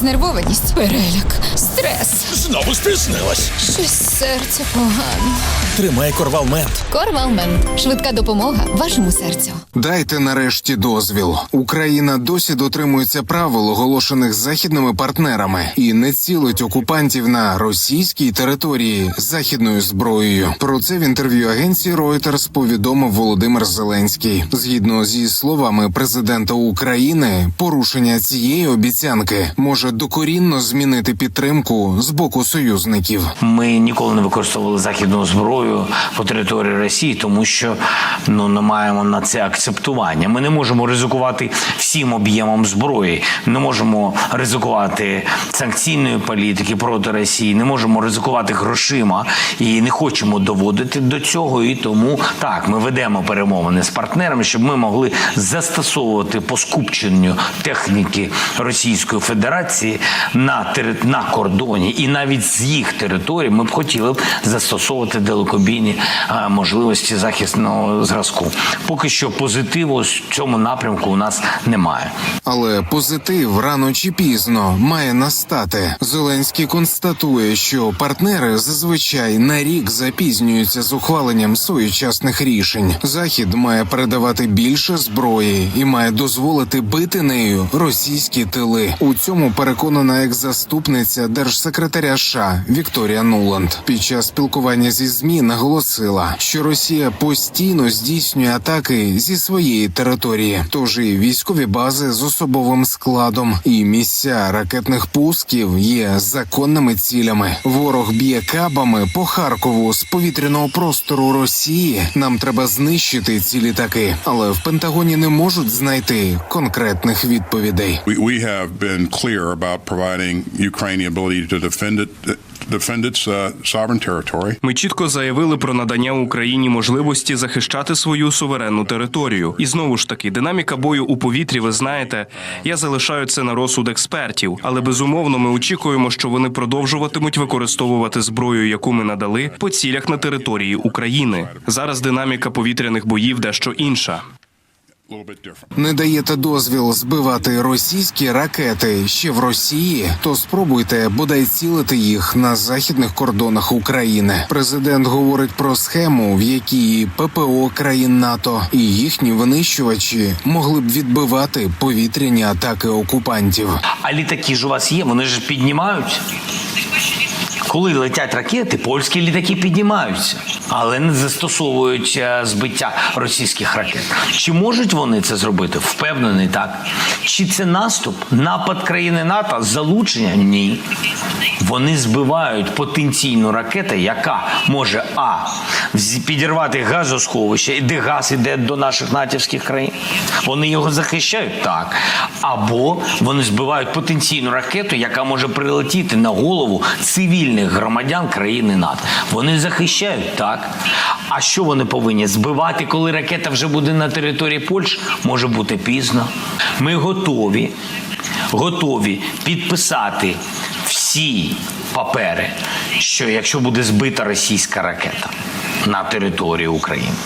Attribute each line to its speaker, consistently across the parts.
Speaker 1: Знервованість, переляк, стрес.
Speaker 2: Знову спізнилась.
Speaker 1: Щось серце погано.
Speaker 2: Тримай корвал мент.
Speaker 1: Корвалмент. Швидка допомога вашому серцю.
Speaker 3: Дайте нарешті дозвіл. Україна досі дотримується правил, оголошених західними партнерами, і не цілить окупантів на російській території західною зброєю. Про це в інтерв'ю агенції Reuters повідомив Володимир Зеленський. Згідно зі словами президента України, порушення цієї обіцянки може докорінно змінити підтримку з боку союзників.
Speaker 4: Ми ніколи не використовували західну зброю по території Росії, тому що ну не маємо на це акцептування. Ми не можемо ризикувати всім об'ємом зброї, не можемо ризикувати санкційної політики проти Росії, не можемо ризикувати грошима і не хочемо доводити до цього. І тому так ми ведемо перемовини з партнерами, щоб ми могли застосовувати по скупченню техніки Російської Федерації на тери- на кордоні, і навіть з їх території ми б хотіли б застосовувати далекобійні е, можливості захисного зразку. Поки що позитиву з цьому напрямку у нас немає.
Speaker 3: Але позитив рано чи пізно має настати. Зеленський констатує, що партнери зазвичай на рік запізнюються з ухваленням своєчасних рішень. Захід має передавати більше зброї і має дозволити бити нею російські тили. У цьому переконана екс-заступниця держсекретаря США Вікторія Нуланд. Під час спілкування зі змі наголосила, що Росія постійно здійснює атаки зі своєї території, тож і військові бази з особовим складом і місця ракетних пусків є законними цілями. Ворог б'є кабами по Харкову з повітряного простору Росії. Нам треба знищити ці літаки, але в Пентагоні не можуть знайти конкретних відповідей.
Speaker 5: About providing Ukraine the ability to defend it, uh.
Speaker 6: Ми чітко заявили про надання Україні можливості захищати свою суверенну територію. І знову ж таки, динаміка бою у повітрі, ви знаєте, я залишаю це на розсуд експертів, але безумовно ми очікуємо, що вони продовжуватимуть використовувати зброю, яку ми надали, по цілях на території України. Зараз динаміка повітряних боїв дещо інша.
Speaker 3: Не даєте дозвіл збивати російські ракети ще в Росії, то спробуйте бодай цілити їх на західних кордонах України. Президент говорить про схему, в якій ППО країн НАТО і їхні винищувачі могли б відбивати повітряні атаки окупантів.
Speaker 4: А літаки ж у вас є, вони ж піднімаються. Коли летять ракети, польські літаки піднімаються, але не застосовують е, збиття російських ракет. Чи можуть вони це зробити? Впевнений, так. Чи це наступ, напад країни НАТО, залучення? Ні. Вони збивають потенційну ракету, яка може а підірвати газосховище, де газ іде до наших натівських країн. Вони його захищають так. Або вони збивають потенційну ракету, яка може прилетіти на голову цивільних громадян країни НАТО. Вони захищають так. А що вони повинні збивати, коли ракета вже буде на території Польщі? Може бути пізно. Ми готові, готові підписати всі папери, що якщо буде збита російська ракета на території України.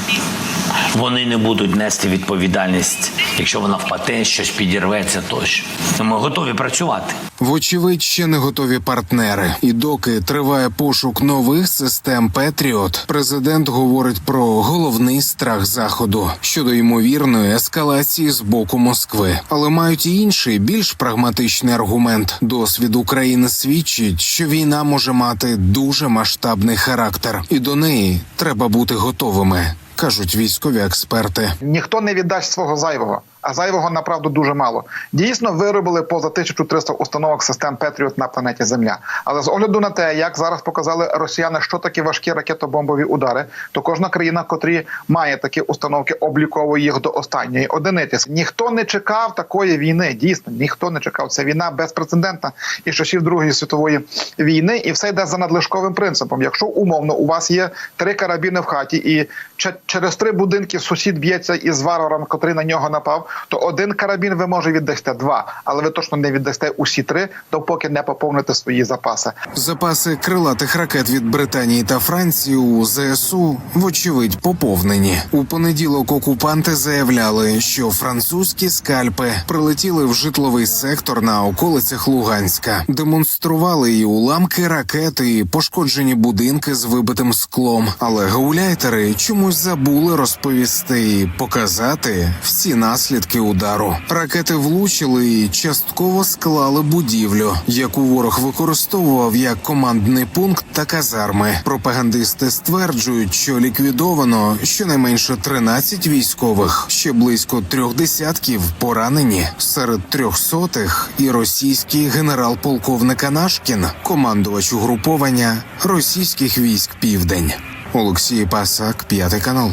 Speaker 4: Вони не будуть нести відповідальність, якщо вона впаде, щось підірветься тощо. Ми готові працювати.
Speaker 3: Вочевидь, ще не готові партнери. І доки триває пошук нових систем Петріот, президент говорить про головний страх заходу щодо ймовірної ескалації з боку Москви. Але мають і інший, більш прагматичний аргумент. Досвід України свідчить, що війна може мати дуже масштабний характер, і до неї треба бути готовими, кажуть військові експерти.
Speaker 7: Ніхто не віддасть свого зайвого, а зайвого направду дуже мало. Дійсно, виробили поза 1300 установок систем Петріот на планеті Земля. Але з огляду на те, як зараз показали росіяни, що такі важкі ракетобомбові удари, то кожна країна, котрі має такі установки, обліковує їх до останньої одиниці. Ніхто не чекав такої війни. Дійсно, ніхто не чекав. Це війна безпрецедентна із часів Другої світової війни, і все йде за надлишковим принципом. Якщо умовно у вас є три карабіни в хаті, і че- через три будинки сусід б'ється із варваром, котрий на нього напав, то один карабін ви може віддасте два, але ви точно не віддасте усі три, допоки не поповните свої запаси.
Speaker 3: Запаси крилатих ракет від Британії та Франції у ЗСУ вочевидь поповнені. У понеділок окупанти заявляли, що французькі скальпи прилетіли в житловий сектор на околицях Луганська, демонстрували і уламки ракет, і пошкоджені будинки з вибитим склом. Але гауляйтери чомусь забули розповісти і показати всі наслідки удару. Ракети влучили і частково склали будівлю, яку ворог використовував як командний пункт та казарми. Пропагандисти стверджують, що ліквідовано щонайменше 13 військових, ще близько трьох десятків поранені. Серед трьохсотих і російський генерал-полковник Анашкін, командувач угруповання російських військ Південь. Олексій Пасак, п'ятий канал.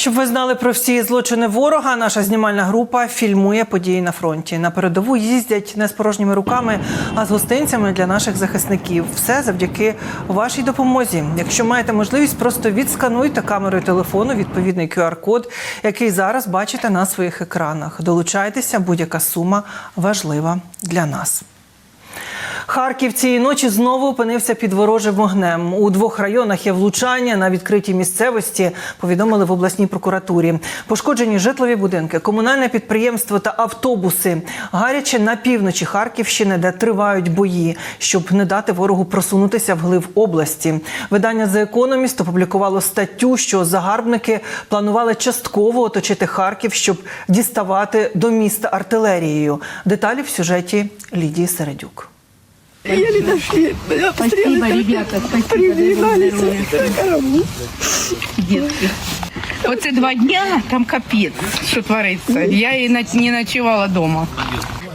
Speaker 8: Щоб ви знали про всі злочини ворога, наша знімальна група фільмує події на фронті. На передову їздять не з порожніми руками, а з гостинцями для наших захисників. Все завдяки вашій допомозі. Якщо маєте можливість, просто відскануйте камерою телефону відповідний QR-код, який зараз бачите на своїх екранах. Долучайтеся, будь-яка сума важлива для нас. Харків цієї ночі знову опинився під ворожим вогнем. У двох районах є влучання на відкритій місцевості. Повідомили в обласній прокуратурі. Пошкоджені житлові будинки, комунальне підприємство та автобуси. Гаряче на півночі Харківщини, де тривають бої, щоб не дати ворогу просунутися вглиб області. Видання The Economist опублікувало статтю, що загарбники планували частково оточити Харків, щоб діставати до міста артилерією. Деталі в сюжеті Лідії Середюк.
Speaker 9: Спасибо, ребята, спасибо. Бог здоров'я. Детки. Оце два дня, там капець, що твориться. Я і не ночувала вдома.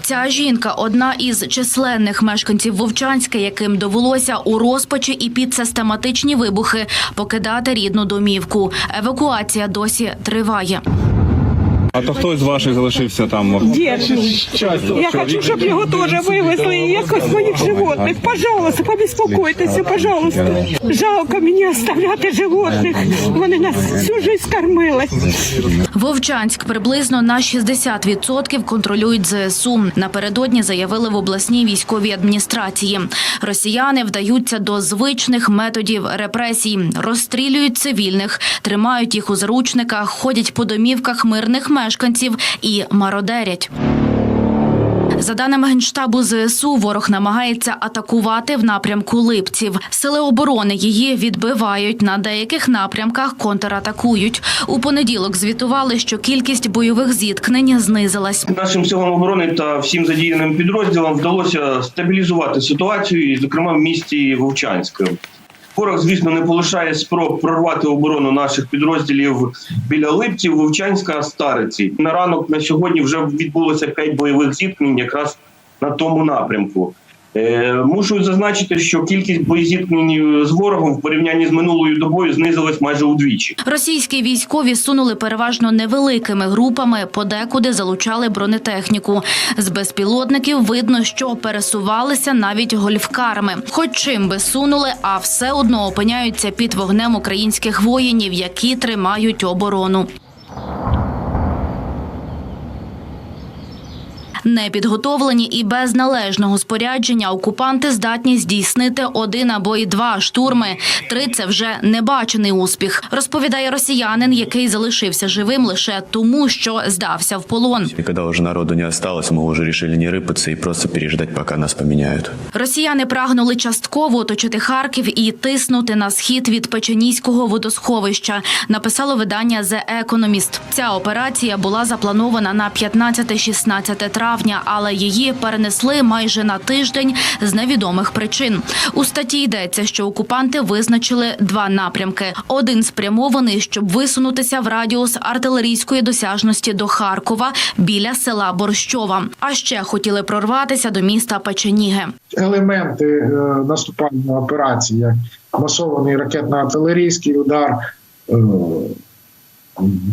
Speaker 10: Ця жінка одна із численних мешканців Вовчанська, яким довелося у розпачі і під систематичні вибухи покидати рідну домівку. Евакуація досі триває.
Speaker 11: А то хто з ваших залишився там?
Speaker 12: Я хочу, щоб його теж вивезли і якось моїх животних. Пожалуйста, побеспокойтеся, пожалуйста. Жалко мені оставляти животних. Вони нас всю життя кормили.
Speaker 10: Вовчанськ приблизно на 60% контролюють ЗСУ. Напередодні заявили в обласній військовій адміністрації. Росіяни вдаються до звичних методів репресій, розстрілюють цивільних, тримають їх у заручниках, ходять по домівках мирних мешканців і мародерять. За даними генштабу ЗСУ, ворог намагається атакувати в напрямку Липців. Сили оборони її відбивають на деяких напрямках. Контратакують у понеділок. Звітували, що кількість бойових зіткнень знизилась.
Speaker 13: Нашим силам оборони та всім задіяним підрозділам вдалося стабілізувати ситуацію, зокрема, в місті Вовчанське. Ворог, звісно, не полишає спроб прорвати оборону наших підрозділів біля Липців, Вовчанська, Стариці. На ранок на сьогодні вже відбулося п'ять бойових зіткнень якраз на тому напрямку. Е, Мушу зазначити, що кількість боєзіткнень з ворогом в порівнянні з минулою добою знизилась майже удвічі.
Speaker 10: Російські військові сунули переважно невеликими групами, подекуди залучали бронетехніку. З безпілотників видно, що пересувалися навіть гольфкарами. Хоч чим би сунули, а все одно опиняються під вогнем українських воїнів, які тримають оборону. Непідготовлені і без належного спорядження окупанти здатні здійснити один або й два штурми. Три це вже небачений успіх, розповідає росіянин, який залишився живим лише тому, що здався в полон.
Speaker 14: И когда уже народу не осталось, мы уже решили не рыпаться и просто переждать, пока нас поменяют.
Speaker 10: Росіяни прагнули частково оточити Харків і тиснути на схід від Печеніського водосховища. Написало видання The Economist. Ця операція була запланована на 15-16 травня, але її перенесли майже на тиждень з невідомих причин. У статті йдеться, що окупанти визначили два напрямки: один спрямований, щоб висунутися в радіус артилерійської досяжності до Харкова біля села Борщова. А ще хотіли прорватися до міста Печеніги.
Speaker 12: Елементи е, наступальної операції, як масований ракетно-артилерійський удар. е,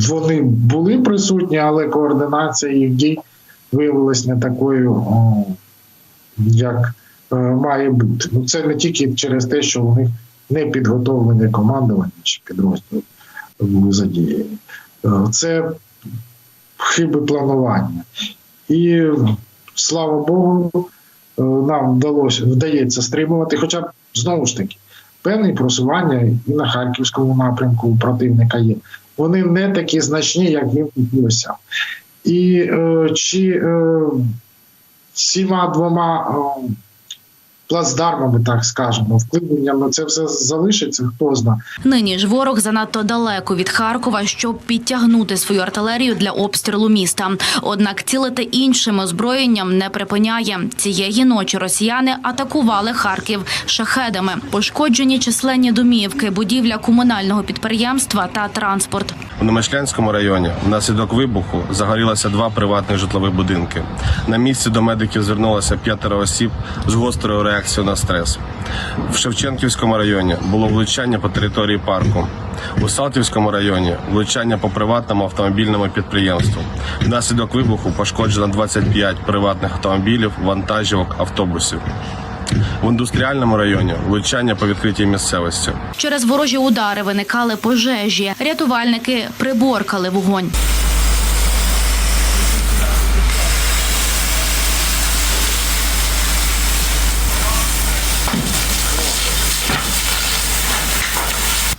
Speaker 12: вони були присутні, але координація їх дій виявилась не такою, як е, має бути. Ну це не тільки через те, що у них не підготовлене командування чи підрозділ були задіяні. Е, Це
Speaker 15: хиби планування. І слава Богу, е, нам вдалося вдається стримувати, хоча знову ж таки, певні просування і на харківському напрямку противника є. Вони не такі значні, як їм хотілося. І е, чи е, цими двома е, плацдармами, так скажемо, впливанням це все залишиться, хто знає.
Speaker 10: Нині ж ворог занадто далеко від Харкова, щоб підтягнути свою артилерію для обстрілу міста. Однак цілити іншим озброєнням не припиняє. Цієї ночі росіяни атакували Харків шахедами. Пошкоджені численні домівки, будівля комунального підприємства та транспорт.
Speaker 16: У Немишлянському районі внаслідок вибуху загорілося два приватних житлових будинки. На місці до медиків звернулося п'ятеро осіб з гострою реакцією на стрес. В Шевченківському районі було влучання по території парку. У Салтівському районі влучання по приватному автомобільному підприємству. Внаслідок вибуху пошкоджено 25 приватних автомобілів, вантажівок, автобусів. В індустріальному районі влучання по відкритій місцевості.
Speaker 10: Через ворожі удари виникали пожежі. Рятувальники приборкали вогонь.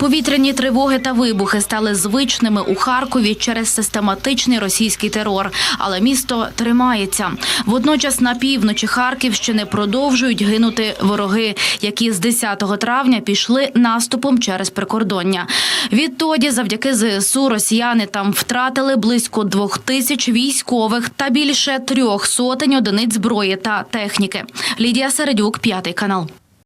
Speaker 10: Повітряні тривоги та вибухи стали звичними у Харкові через систематичний російський терор. Але місто тримається. Водночас на півночі Харківщини продовжують гинути вороги, які з 10 травня пішли наступом через прикордоння. Відтоді, завдяки ЗСУ, росіяни там втратили близько двох тисяч військових та більше трьох сотень одиниць зброї та техніки. Лідія Середюк, п'ятий канал.